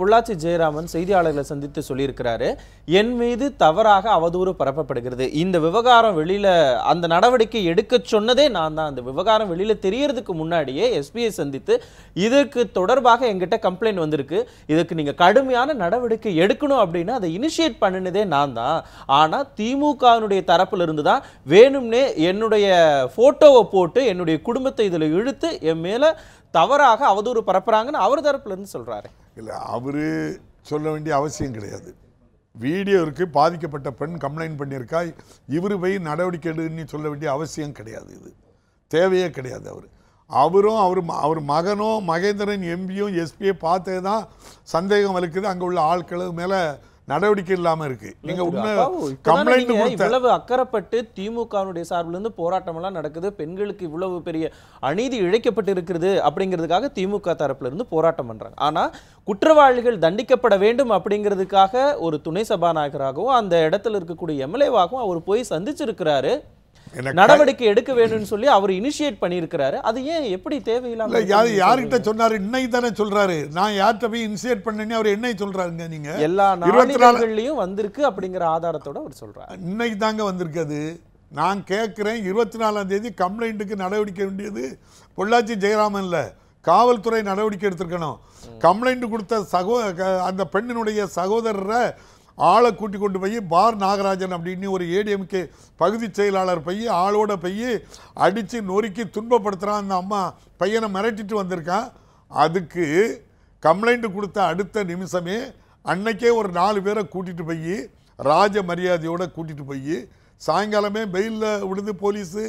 பொள்ளாச்சி ஜெயராமன் செய்தியாளர்களை சந்தித்து சொல்லியிருக்கிறாரு என் மீது தவறாக அவதூறு பரப்பப்படுகிறது. இந்த விவகாரம் வெளியில அந்த நடவடிக்கை எடுக்க சொன்னதே நான் தான். அந்த விவகாரம் வெளியில தெரியறதுக்கு முன்னாடியே எஸ்பிஐ சந்தித்து இதுக்கு தொடர்பாக எங்கிட்ட கம்ப்ளைண்ட் வந்திருக்கு. இதுக்கு நீங்க கடுமையான நடவடிக்கை எடுக்கணும் அப்படின்னு அதை இனிஷியேட் பண்ணினதே நான் தான். ஆனா திமுகவினுடைய தரப்புல இருந்து தான் வேணும்னே என்னுடைய போட்டோவை போட்டு என்னுடைய குடும்பத்தை இதுல இழுத்து என் மேல தவறாக அவதூறு பரப்புறாங்கன்னு அவர் தரப்புல இருந்து சொல்றாரு. இல்லை அவர் சொல்ல வேண்டிய அவசியம் கிடையாது. வீடியோ இருக்குது பாதிக்கப்பட்ட பெண் கம்ப்ளைண்ட் பண்ணியிருக்கா இவர் போய் நடவடிக்கை எடுன்னு சொல்ல வேண்டிய அவசியம் கிடையாது இது. தேவையே கிடையாது அவர். அவரும் அவர் ம- அவர் மகனும் மகேந்திரன் எம்பியும் எஸ்பியை பார்த்தே தான் சந்தேகம் வலுக்குது. அங்கே உள்ள ஆட்கள் மேலே நடவடிக்கை இல்லாமல் இருக்கு. நீங்கள் உண்மை கம்ப்ளைண்ட் நீங்க கொடுத்த இவ்வளவு அக்கறைப்பட்டு திமுகவினுடைய சார்பில் இருந்து போராட்டம் எல்லாம் நடக்குது. பெண்களுக்கு இவ்வளவு பெரிய அநீதி இழைக்கப்பட்டு இருக்கிறது அப்படிங்கிறதுக்காக திமுக தரப்புல இருந்து போராட்டம் பண்றாங்க. ஆனா குற்றவாளிகள் தண்டிக்கப்பட வேண்டும் அப்படிங்கிறதுக்காக ஒரு துணை சபாநாயகராகவும் அந்த இடத்துல இருக்கக்கூடிய எம்எல்ஏவாகவும் அவர் போய் சந்திச்சிருக்கிறாரு. நடவடிக்கை எடுக்க வேணும்னு சொல்லி அவர் இனிஷியேட் பண்ணியிருக்கிறாரு. அது ஏன் எப்படி தேவையில்லாம இல்லை யார் யார்கிட்ட சொன்னாரு? இன்னைக்கு தானே சொல்றாரு. நான் யார்கிட்ட போய் இனிஷியேட் பண்ணேன்னு அவர் என்ன சொல்றாருங்க நீங்க? எல்லா நாளிதழ்கள்லயும் வந்திருக்கு அப்படிங்கிற ஆதாரத்தோட அவர் சொல்றாரு. இன்னைக்கு தாங்க வந்திருக்குது. நான் கேட்குறேன் இருபத்தி நாலாம் தேதி கம்ப்ளைண்ட்டுக்கு நடவடிக்கை வேண்டியது பொள்ளாச்சி ஜெயராமன்ல. காவல்துறை நடவடிக்கை எடுத்திருக்கணும். கம்ப்ளைண்ட் கொடுத்த சகோ அந்த பெண்ணினுடைய சகோதரரை ஆளை கூட்டி கொண்டு போய் பார் நாகராஜன் அப்படின்னு ஒரு ஏடிஎம்கே பகுதி செயலாளர் போய் ஆளோட போய் அடித்து நொறுக்கி துன்பப்படுத்துகிறான் அந்த அம்மா. பையனை மிரட்டிட்டு வந்திருக்கான். அதுக்கு கம்ப்ளைண்ட் கொடுத்த அடுத்த நிமிஷமே அன்னைக்கே ஒரு நாலு பேரை கூட்டிகிட்டு போய் ராஜ மரியாதையோடு கூட்டிகிட்டு போய் சாயங்காலமே பெயிலில் விடுது போலீஸு